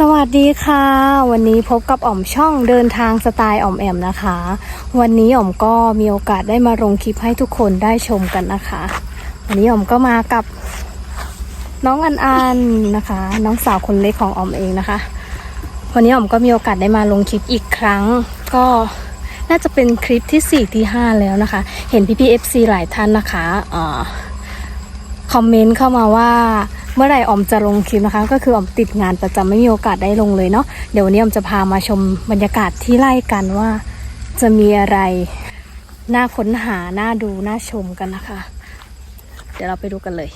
สวัสดีค่ะ วันนี้พบกับอ๋อมช่องเดินทางสไตล์อ๋อมแอมนะคะ วันนี้อ๋อมก็มีโอกาสได้มาลงคลิปให้ทุกคนได้ชมกันนะคะ วันนี้อ๋อมก็มากับน้องอันอันนะคะ น้องสาวคนเล็กของอ๋อมเองนะคะ วันนี้อ๋อมก็มีโอกาสได้มาลงคลิปอีกครั้ง ก็น่าจะเป็นคลิปที่ 4 ที่ 5 แล้วนะคะ เห็นพี่พีเอฟซีหลายท่านนะคะอคอมเมนต์เข้ามาว่า เมื่อไหร่ออมจะลงคลิปนะคะ ก็คือออมติดงานประจำไม่มีโอกาสได้ลงเลยเนาะเดี๋ยววันนี้ออมจะพามาชมบรรยากาศที่ไล่กันว่า จะมีอะไรน่าค้นหาน่าดูน่าชมกันนะคะ เดี๋ยวเราไปดูกันเลย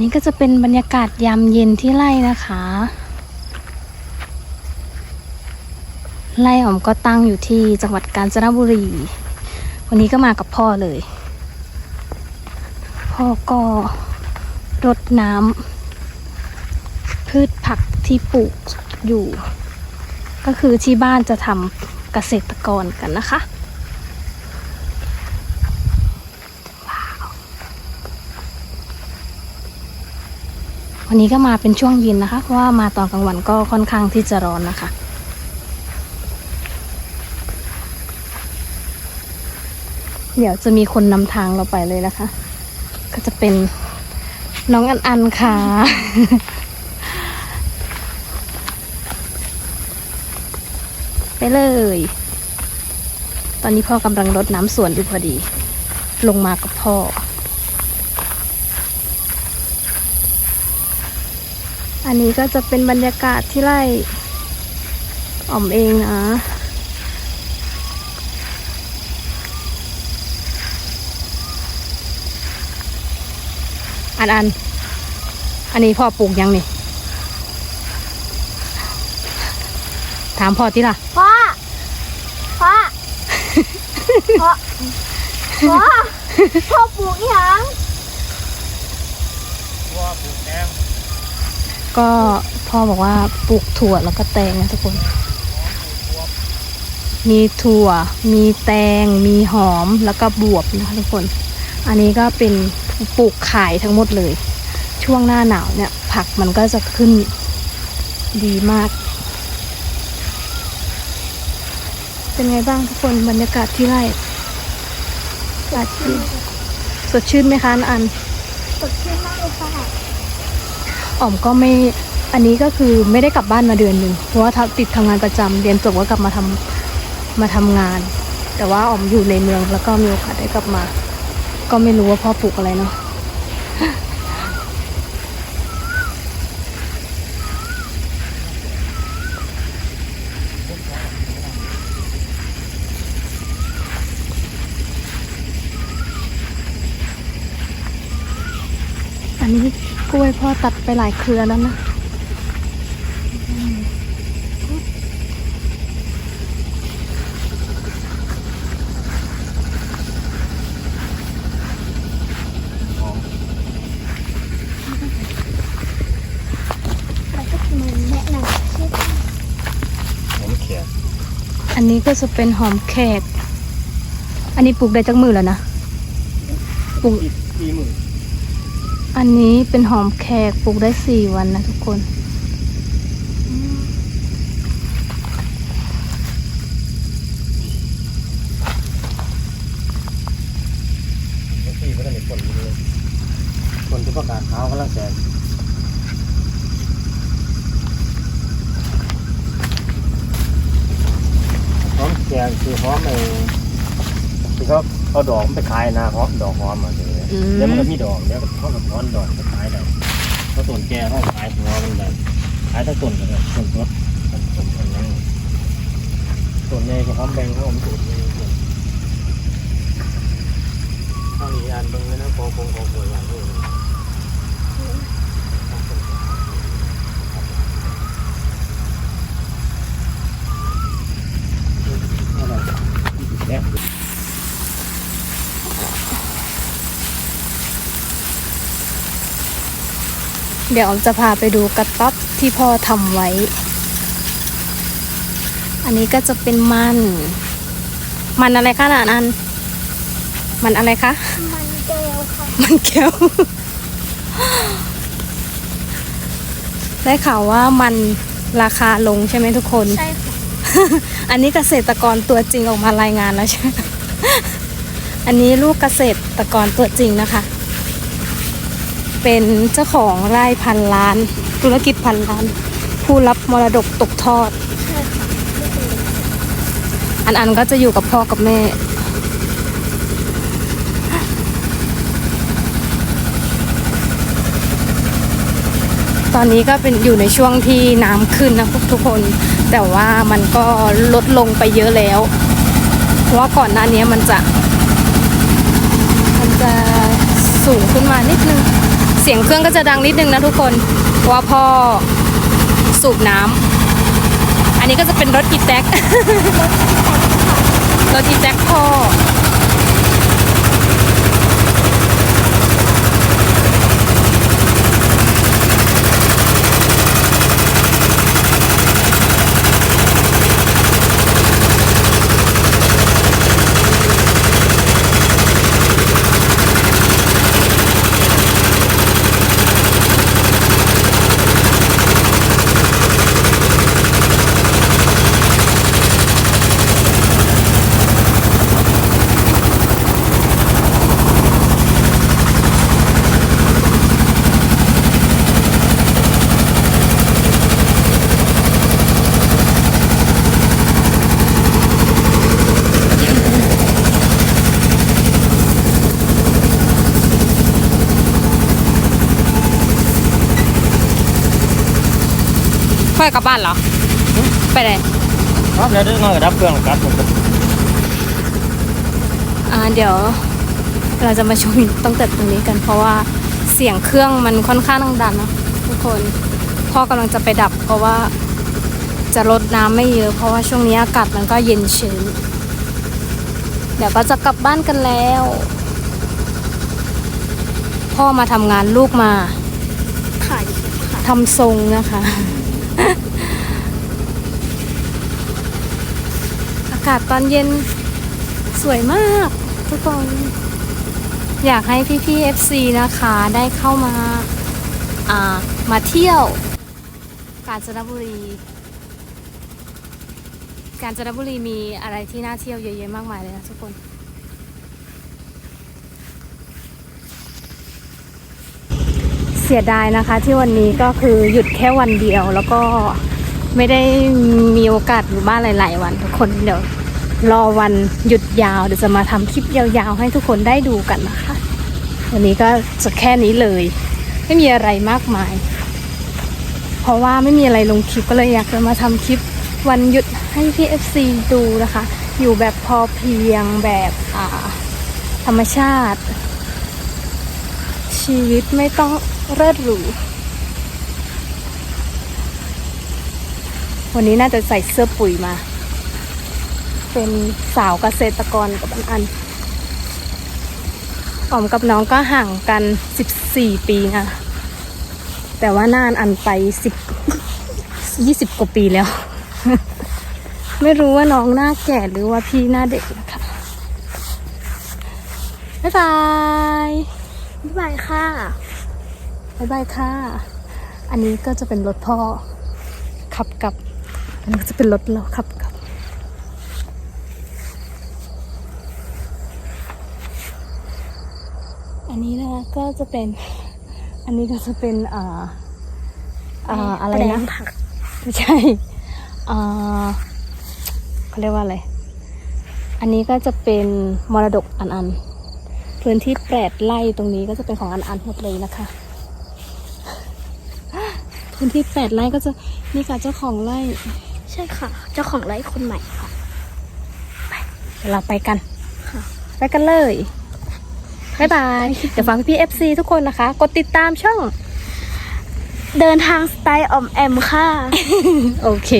นี้ก็จะเป็นบรรยากาศยามเย็นที่ไร่นะคะ ไร่อ๋อมก็ตั้งอยู่ที่จังหวัดกาญจนบุรี วันนี้ก็มากับพ่อเลย พ่อก็รดน้ำพืชผักที่ปลูกอยู่ ก็คือที่บ้านจะทำเกษตรกรกันนะคะ วันนี้ก็มาเป็นช่วงเย็นนะคะ เพราะว่ามาตอนกลางวันก็ค่อนข้างที่จะร้อนนะคะ เดี๋ยวจะมีคนนำทางเราไปเลยนะคะ ก็จะเป็นน้องอันอันค่ะ ไปเลย ตอนนี้พ่อกำลังรดน้ำสวนอยู่พอดี ลงมากับพ่อ อันนี้ก็จะเป็นบรรยากาศที่ไร่อ่อมเองนะ อันอัน อันนี้พ่อปลูกยังนี่ ถามพ่อที่ล่ะ พ่อ พ่อ พ่อ พ่อ พ่อปลูกอีหยัง ว่าปลูกแดง ก็พ่อบอกว่าปลูกถั่วแล้วก็แตงนะทุกคน มีถั่ว มีแตง มีหอมแล้วก็บวบนะคะทุกคน อันนี้ก็เป็นปลูกขายทั้งหมดเลย ช่วงหน้าหนาวเนี่ย ผักมันก็จะขึ้นดีมาก เป็นไงบ้างทุกคนบรรยากาศที่ไร่อากาศดีสดชื่นไหมคะอัน สดชื่นมากเลยค่ะ อ๋อมก็ไม่อันนี้ก็คือไม่ได้กลับบ้านมาเดือนหนึ่งเพราะว่าติดทำงานประจำเรียนจบก็กลับมาทำมาทำงาน แต่ว่าอ๋อมอยู่ในเมืองแล้วก็มีโอกาสได้กลับมา ก็ไม่รู้ว่าพ่อปลูกอะไรเนาะอันนี้ กล้วยพ่อตัดไปหลายเครือแล้วนะแล้วก็คือมันแนะนำชื่อผมเขียนอันนี้ก็จะเป็นหอมแขก อันนี้ปลูกได้จักมือแล้วนะ ปลูกปีหมื่น อันนี้เป็นหอมแขกปลูกได้สี่วันนะทุกคนปีก็ได้ผลอยู่เลยคนที่ประกาศเท้ากำลังแสงหอมแกงคือหอมไอ้ที่เขาเอาดอกมันไปขายนะหอมดอกหอมอะเดี๋ย อืมเดี๋ยวมันก็มีดอกเดี๋ยวเขาก็ถอนดอกไปขายได้เขาต้นแก่เขาขายหัวมันได้ขายทั้งต้นก็ได้ต้นสดต้นสดต้นนั่งต้นนี้ก็หอมแบงเขาหอมสูตรเลยข้าวอีอันเบิ่งเลยนะพอคงพอควรอย่างนี้ เดี๋ยวออมจะพาไปดูกระต๊อบที่พ่อทำไว้ อันนี้ก็จะเป็นมัน มันอะไรคะน่ะอันมันอะไรคะ มันเกลค่ะ มันแก้ว ได้ข่าวว่ามันราคาลงใช่ไหมทุกคน ใช่ค่ะ อันนี้เกษตรกรตัวจริงออกมารายงานแล้วใช่ไหมอันนี้ลูกเกษตรกรตัวจริงนะคะ เป็นเจ้าของไร่พันล้าน ธุรกิจพันล้าน ผู้รับมรดกตกทอด อันอันก็จะอยู่กับพ่อกับแม่ตอนนี้ก็เป็นอยู่ในช่วงที่น้ำขึ้นนะทุกคน แต่ว่ามันก็ลดลงไปเยอะแล้ว เพราะว่าก่อนหน้านี้มันจะ มันจะสูงขึ้นมานิดนึง เสียงเครื่องก็จะดังนิดนึงนะทุกคนว่าพ่อสูบน้ำอันนี้ก็จะเป็นรถกีแท็กรถกีแท็กพ่อ พ่อกลับบ้านเหรอ ไปไหนครับแล้วเดี๋ยวน้อยก็ดับเครื่องครับผมอ่าเดี๋ยว เราจะมาชมตั้งแต่ตรงนี้กัน เพราะว่าเสียงเครื่องมันค่อนข้างดังนะทุกคนพ่อกำลังจะไปดับ เพราะว่าจะลดน้ำไม่เยอะ เพราะว่าช่วงนี้อากาศมันก็เย็นชื้นเดี๋ยวก็จะกลับบ้านกันแล้ว พ่อมาทำงานลูกมาถ่ายค่ะทำทรงนะคะ อากาศตอนเย็นสวยมากทุกคน อยากให้พี่ๆ FC นะคะได้เข้ามาอ่ามาเที่ยว กาญจนบุรี กาญจนบุรีมีอะไรที่น่าเที่ยวเยอะแยะมากมายเลยนะทุกคน สียดายนะคะที่วันนี้ก็คือหยุดแค่วันเดียวแล้วก็ไม่ได้มีโอกาสอยู่บ้านหลาย ๆ วันทุกคนเดี๋ยวรอวันหยุดยาวเดี๋ยวจะมาทำคลิปยาวๆ ให้ทุกคนได้ดูกันนะคะ วันนี้ก็จะแค่นี้เลย ไม่มีอะไรมากมาย เพราะว่าไม่มีอะไรลงคลิปก็เลยอยากจะมาทำคลิปวันหยุดให้พี่ FC ดูนะคะ อยู่แบบพอเพียงแบบธรรมชาติ ชีวิตไม่ต้อง เลิศหรู วันนี้น่าจะใส่เสื้อปุ๋ยมา เป็นสาวเกษตรกรกับอันอันอ๋อมกับน้องก็ห่างกัน 14 ปีนะแต่ว่านานอันไป 10 20 กว่าปีแล้ว ไม่รู้ว่าน้องหน้าแก่หรือว่าพี่หน้าเด็กนะคะบ๊ายบาย บ๊ายบายค่ะ บายบายค่ะ อันนี้ก็จะเป็นรถพ่อขับกลับ อันนี้ก็จะเป็นรถเราขับกลับ อันนี้นะก็จะเป็น อันนี้ก็จะเป็นอ่าอ่าอะไรแปลนะงผักไม่ใช่อ่าเขาเรียกว่าอะไร อันนี้ก็จะเป็นมรดกอันอันพื้นที่แปดไร่ตรงนี้ก็จะเป็นของอันอันหมดเลยนะคะ พื้นที่แปดไร่ก็จะนี่ค่ะเจ้าของไร่ใช่ค่ะ เจ้าของไร่คนใหม่ค่ะเดี๋ยวเราไปกันค่ะไปกันเลยบ๊ายบายเดี๋ยวฟังพี่เอฟซีทุกคนนะคะ กดติดตามช่อง เดินทางสไตล์ออมแอมค่ะ โอเค